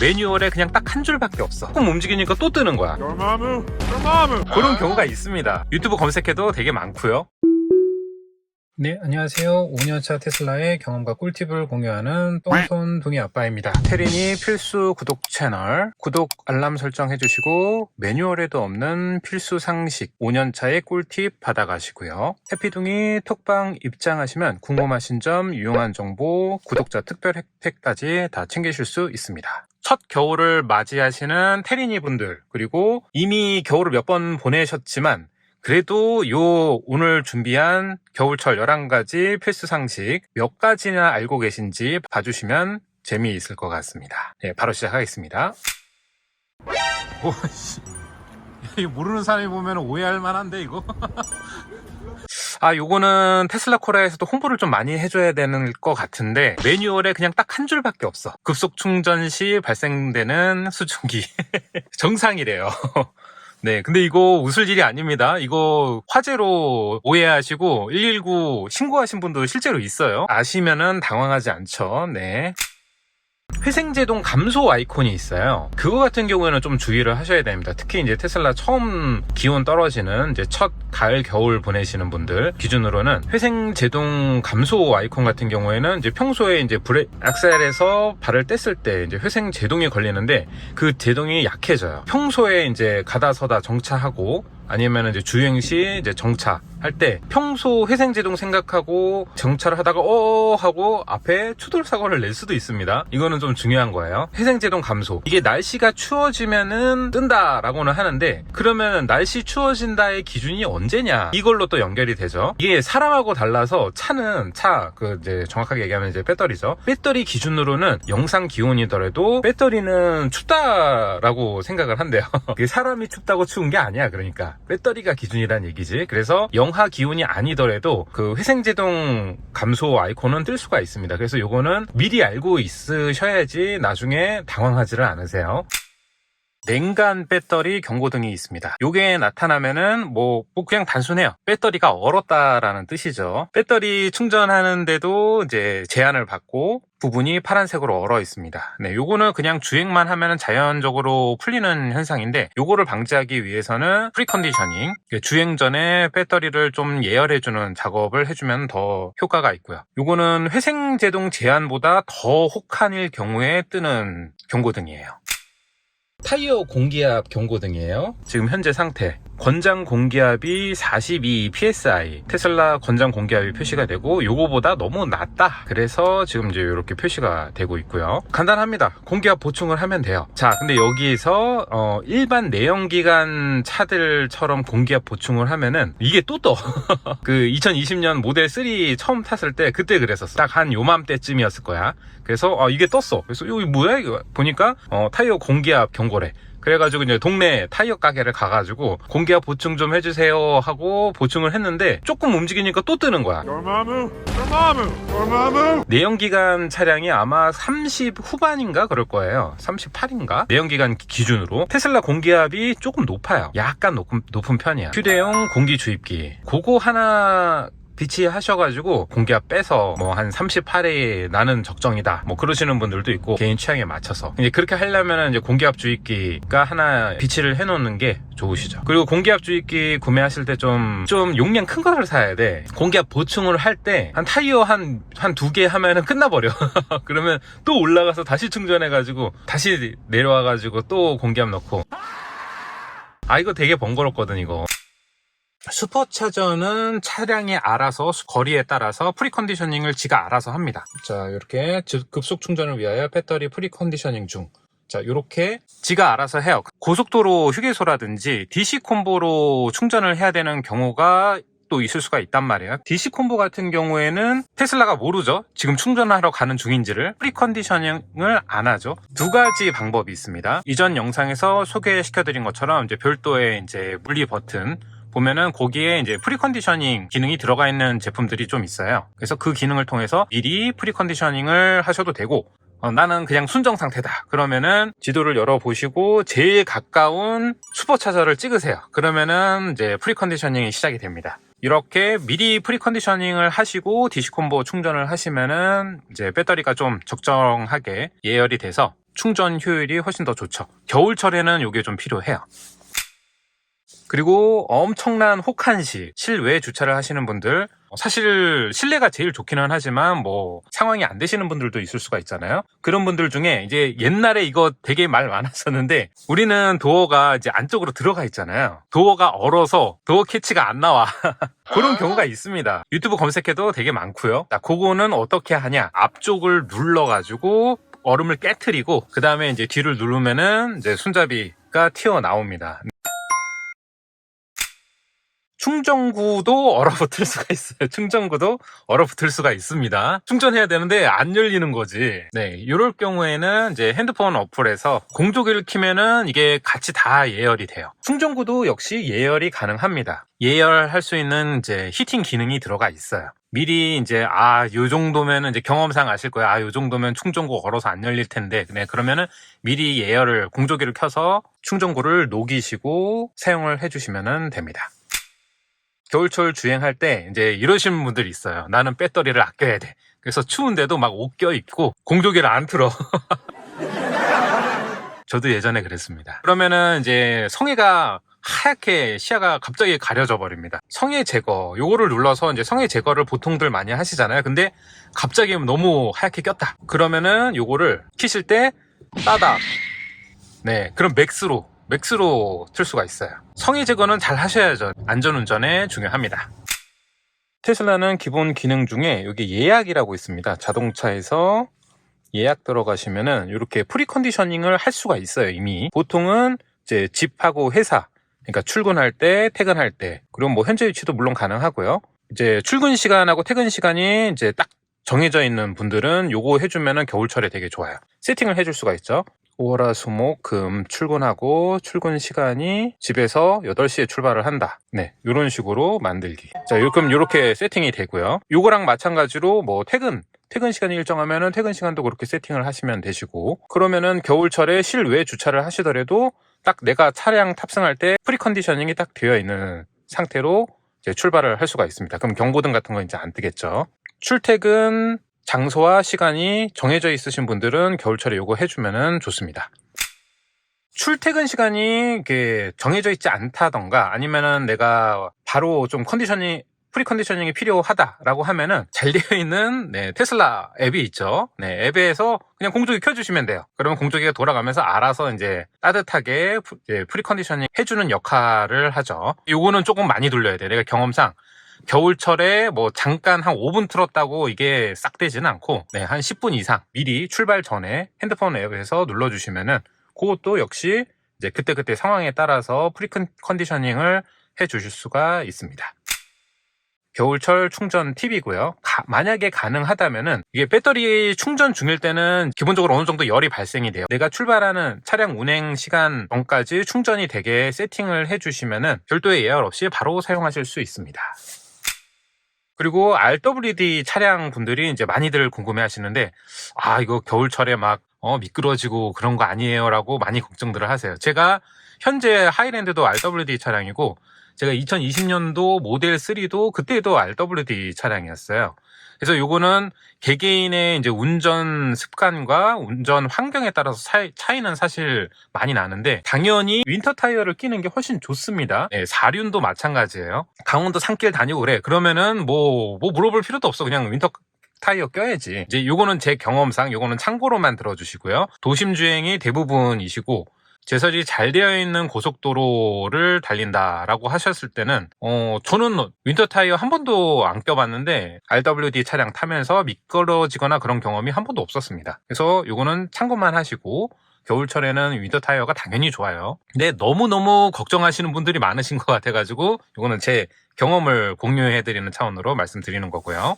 매뉴얼에 그냥 딱 한 줄밖에 없어. 조금 움직이니까 또 뜨는 거야. Dormammu! Dormammu! 그런 경우가 있습니다. 유튜브 검색해도 되게 많고요. 네, 안녕하세요. 5년차 테슬라의 경험과 꿀팁을 공유하는 똥손 동이 아빠입니다. 테린이 필수 구독 채널, 구독 알람 설정 해주시고 매뉴얼에도 없는 필수 상식 5년차의 꿀팁 받아가시고요. 해피둥이 톡방 입장하시면 궁금하신 점, 유용한 정보, 구독자 특별 혜택까지 다 챙기실 수 있습니다. 첫 겨울을 맞이하시는 테린이 분들, 그리고 이미 겨울을 몇 번 보내셨지만 그래도 요 오늘 준비한 겨울철 11가지 필수 상식 몇 가지나 알고 계신지 봐주시면 재미있을 것 같습니다. 네, 바로 시작하겠습니다. 오씨. 이거 모르는 사람이 보면 오해할 만한데, 이거? 아, 요거는 테슬라 코리아에서도 홍보를 좀 많이 해줘야 되는 것 같은데, 매뉴얼에 그냥 딱 한 줄밖에 없어. 급속 충전 시 발생되는 수증기. 정상이래요. 네, 근데 이거 웃을 일이 아닙니다. 이거 화재로 오해하시고 119 신고하신 분도 실제로 있어요. 아시면은 당황하지 않죠. 네. 회생제동 감소 아이콘이 있어요. 그거 같은 경우에는 좀 주의를 하셔야 됩니다. 특히 이제 테슬라 처음 기온 떨어지는 이제 첫 가을 겨울 보내시는 분들 기준으로는 회생제동 감소 아이콘 같은 경우에는 이제 평소에 이제 브레 악셀에서 발을 뗐을 때 이제 회생제동이 걸리는데 그 제동이 약해져요. 평소에 이제 가다 서다 정차하고 아니면 이제 주행 시 이제 정차 할 때 평소 회생제동 생각하고 정차를 하다가 어 하고 앞에 추돌 사고를 낼 수도 있습니다. 이거는 좀 중요한 거예요. 회생제동 감소. 이게 날씨가 추워지면은 뜬다라고는 하는데 그러면 날씨 추워진다의 기준이 언제냐? 이걸로 또 연결이 되죠. 이게 사람하고 달라서 차는 차 그 이제 정확하게 얘기하면 이제 배터리죠. 배터리 기준으로는 영상 기온이더라도 배터리는 춥다라고 생각을 한대요. 사람이 춥다고 추운 게 아니야. 그러니까 배터리가 기준이란 얘기지. 그래서 영하 기온이 아니더라도 그 회생제동 감소 아이콘은 뜰 수가 있습니다. 그래서 요거는 미리 알고 있으셔야지 나중에 당황하지를 않으세요. 냉간 배터리 경고등이 있습니다. 요게 나타나면은 뭐, 뭐 그냥 단순해요. 배터리가 얼었다라는 뜻이죠. 배터리 충전하는데도 이제 제한을 받고 부분이 파란색으로 얼어 있습니다. 네, 요거는 그냥 주행만 하면은 자연적으로 풀리는 현상인데 요거를 방지하기 위해서는 프리컨디셔닝 주행 전에 배터리를 좀 예열해주는 작업을 해주면 더 효과가 있고요. 요거는 회생 제동 제한보다 더 혹한일 경우에 뜨는 경고등이에요. 타이어 공기압 경고등이에요. 지금 현재 상태. 권장 공기압이 42 psi. 테슬라 권장 공기압이 표시가 되고 요거보다 너무 낮다. 그래서 지금 이제 이렇게 표시가 되고 있고요. 간단합니다. 공기압 보충을 하면 돼요. 자, 근데 여기서 어, 일반 내연기관 차들처럼 공기압 보충을 하면은 이게 또 떠. 그 2020년 모델 3 처음 탔을 때 그때 그랬었어. 딱 한 요맘때쯤이었을 거야. 그래서 어, 이게 떴어. 그래서 이거 뭐야 이거 보니까 어, 타이어 공기압 경고래. 그래가지고 이제 동네 타이어 가게를 가가지고 공기압 보충 좀 해주세요 하고 보충을 했는데 조금 움직이니까 또 뜨는 거야. 내연기관 차량이 아마 30 후반인가 그럴 거예요. 38인가? 내연기관 기준으로 테슬라 공기압이 조금 높아요. 약간 높은, 높은 편이야. 휴대용 공기 주입기. 그거 하나 비치하셔가지고 공기압 빼서 뭐 한 38에 나는 적정이다. 뭐 그러시는 분들도 있고 개인 취향에 맞춰서. 이제 그렇게 하려면 이제 공기압 주입기가 하나 비치를 해놓는 게 좋으시죠. 그리고 공기압 주입기 구매하실 때 좀좀 용량 큰 거를 사야 돼. 공기압 보충을 할 때 한 타이어 한 한 두 개 하면은 끝나버려. 그러면 또 올라가서 다시 충전해가지고 다시 내려와가지고 또 공기압 넣고. 아 이거 되게 번거롭거든 이거 슈퍼차저는 차량이 알아서 수- 거리에 따라서 프리컨디셔닝을 지가 알아서 합니다. 자, 이렇게 즉- 급속 충전을 위하여 배터리 프리컨디셔닝 중. 자, 이렇게 지가 알아서 해요. 고속도로 휴게소라든지 DC 콤보로 충전을 해야 되는 경우가 또 있을 수가 있단 말이에요. DC 콤보 같은 경우에는 테슬라가 모르죠. 지금 충전하러 가는 중인지를 프리컨디셔닝을 안 하죠. 두 가지 방법이 있습니다. 이전 영상에서 소개시켜드린 것처럼 이제 별도의 이제 분리 버튼 보면은 거기에 이제 프리컨디셔닝 기능이 들어가 있는 제품들이 좀 있어요. 그래서 그 기능을 통해서 미리 프리컨디셔닝을 하셔도 되고 어, 나는 그냥 순정 상태다. 그러면은 지도를 열어보시고 제일 가까운 슈퍼차저를 찍으세요. 그러면은 이제 프리컨디셔닝이 시작이 됩니다. 이렇게 미리 프리컨디셔닝을 하시고 디시콤보 충전을 하시면은 이제 배터리가 좀 적정하게 예열이 돼서 충전 효율이 훨씬 더 좋죠. 겨울철에는 이게 좀 필요해요. 그리고 엄청난 혹한시 실외 주차를 하시는 분들 사실 실내가 제일 좋기는 하지만 뭐 상황이 안 되시는 분들도 있을 수가 있잖아요. 그런 분들 중에 이제 옛날에 이거 되게 말 많았었는데 우리는 도어가 이제 안쪽으로 들어가 있잖아요. 도어가 얼어서 도어 캐치가 안 나와. 그런 경우가 있습니다. 유튜브 검색해도 되게 많고요. 자, 그거는 어떻게 하냐? 앞쪽을 눌러가지고 얼음을 깨트리고 그 다음에 이제 뒤를 누르면은 이제 손잡이가 튀어나옵니다. 충전구도 얼어붙을 수가 있어요. 충전구도 얼어붙을 수가 있습니다. 충전해야 되는데 안 열리는 거지. 네, 이럴 경우에는 이제 핸드폰 어플에서 공조기를 키면은 이게 같이 다 예열이 돼요. 충전구도 역시 예열이 가능합니다. 예열할 수 있는 이제 히팅 기능이 들어가 있어요. 미리 이제 아, 요 정도면 이제 경험상 아실 거예요. 아, 요 정도면 충전구 얼어서 안 열릴 텐데. 네, 그러면은 미리 예열을 공조기를 켜서 충전구를 녹이시고 사용을 해주시면 됩니다. 겨울철 주행할 때 이제 이러시는 분들이 있어요. 나는 배터리를 아껴야 돼. 그래서 추운데도 막 옷 껴입고 공조기를 안 틀어. 저도 예전에 그랬습니다. 그러면은 이제 성에가 하얗게 시야가 갑자기 가려져 버립니다. 성의 제거, 요거를 눌러서 이제 성의 제거를 보통들 많이 하시잖아요. 근데 갑자기 너무 하얗게 꼈다. 그러면은 요거를 키실 때 따다. 네, 그럼 맥스로, 맥스로 틀 수가 있어요. 성의 제거는 잘 하셔야죠. 안전운전에 중요합니다. 테슬라는 기본 기능 중에 여기 예약이라고 있습니다. 자동차에서 예약 들어가시면은 이렇게 프리컨디셔닝을 할 수가 있어요, 이미. 보통은 이제 집하고 회사, 그러니까 출근할 때, 퇴근할 때, 그리고 뭐 현재 위치도 물론 가능하고요. 이제 출근 시간하고 퇴근 시간이 이제 딱 정해져 있는 분들은 요거 해주면은 겨울철에 되게 좋아요. 세팅을 해줄 수가 있죠. 5월, 수, 목, 금 출근하고 출근 시간이 집에서 8시에 출발을 한다. 네, 이런 식으로 만들기. 자, 요- 그럼 이렇게 세팅이 되고요. 요거랑 마찬가지로 뭐 퇴근, 퇴근 시간이 일정하면은 퇴근 시간도 그렇게 세팅을 하시면 되시고 그러면은 겨울철에 실외 주차를 하시더라도 딱 내가 차량 탑승할 때 프리컨디셔닝이 딱 되어 있는 상태로 이제 출발을 할 수가 있습니다. 그럼 경고등 같은 거 이제 안 뜨겠죠. 출퇴근 장소와 시간이 정해져 있으신 분들은 겨울철에 요거 해주면은 좋습니다. 출퇴근 시간이 정해져 있지 않다던가 아니면은 내가 바로 좀 컨디션이 프리컨디셔닝이 필요하다라고 하면은 잘 되어 있는 네, 테슬라 앱이 있죠. 네, 앱에서 그냥 공조기 켜주시면 돼요. 그러면 공조기가 돌아가면서 알아서 이제 따뜻하게 프리컨디셔닝 해주는 역할을 하죠. 요거는 조금 많이 돌려야 돼요. 내가 경험상 겨울철에 뭐 잠깐 한 5분 틀었다고 이게 싹 되지는 않고 네, 한 10분 이상 미리 출발 전에 핸드폰 앱에서 눌러주시면은 그것도 역시 이제 그때그때 상황에 따라서 프리컨디셔닝을 해 주실 수가 있습니다. 겨울철 충전 팁이고요. 가- 만약에 가능하다면은 이게 배터리 충전 중일 때는 기본적으로 어느 정도 열이 발생이 돼요. 내가 출발하는 차량 운행 시간 전까지 충전이 되게 세팅을 해주시면은 별도의 예열 없이 바로 사용하실 수 있습니다. 그리고 RWD 차량 분들이 이제 많이들 궁금해 하시는데, 아, 이거 겨울철에 막, 어, 미끄러지고 그런 거 아니에요? 라고 많이 걱정들을 하세요. 제가 현재 하이랜드도 RWD 차량이고, 제가 2020년도 모델 3도 그때도 RWD 차량이었어요. 그래서 요거는 개개인의 이제 운전 습관과 운전 환경에 따라서 차이, 차이는 사실 많이 나는데 당연히 윈터 타이어를 끼는 게 훨씬 좋습니다. 네, 사륜도 마찬가지예요. 강원도 산길 다니고 그래. 그러면은 뭐, 뭐 물어볼 필요도 없어. 그냥 윈터 타이어 껴야지. 이제 요거는 제 경험상 요거는 참고로만 들어주시고요. 도심 주행이 대부분이시고 제설이 잘 되어 있는 고속도로를 달린다라고 하셨을 때는 어 저는 윈터 타이어 한 번도 안 껴봤는데 RWD 차량 타면서 미끄러지거나 그런 경험이 한 번도 없었습니다. 그래서 요거는 참고만 하시고 겨울철에는 윈터 타이어가 당연히 좋아요. 근데 너무너무 걱정하시는 분들이 많으신 것 같아가지고 요거는 제 경험을 공유해드리는 차원으로 말씀드리는 거고요.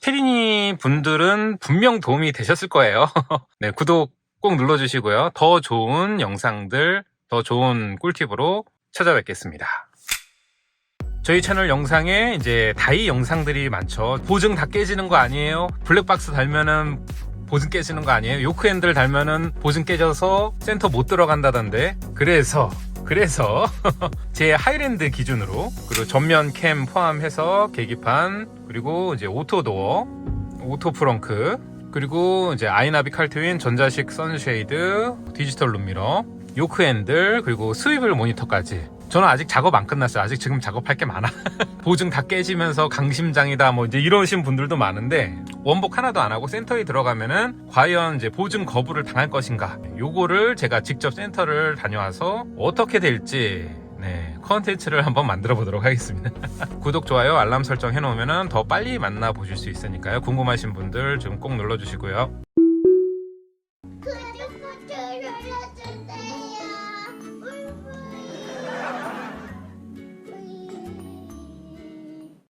테리니 분들은 분명 도움이 되셨을 거예요. 네, 구독 꼭 눌러주시고요. 더 좋은 영상들, 더 좋은 꿀팁으로 찾아뵙겠습니다. 저희 채널 영상에 이제 다이 영상들이 많죠. 보증 다 깨지는 거 아니에요? 블랙박스 달면은 보증 깨지는 거 아니에요? 요크 핸들 달면은 보증 깨져서 센터 못 들어간다던데. 그래서 그래서 제 하이랜드 기준으로 그리고 전면 캠 포함해서 계기판 그리고 이제 오토 도어, 오토 프렁크 그리고 이제 아이나비 칼트윈 전자식 선쉐이드 디지털 룸미러 요크 핸들 그리고 스위블 모니터까지. 저는 아직 작업 안 끝났어요. 아직 지금 작업할 게 많아. 보증 다 깨지면서 강심장이다 뭐 이제 이러신 분들도 많은데 원복 하나도 안 하고 센터에 들어가면은 과연 이제 보증 거부를 당할 것인가. 요거를 제가 직접 센터를 다녀와서 어떻게 될지 네, 컨텐츠를 한번 만들어 보도록 하겠습니다. 구독, 좋아요, 알람 설정 해놓으면 더 빨리 만나보실 수 있으니까요. 궁금하신 분들 좀 꼭 눌러주시고요.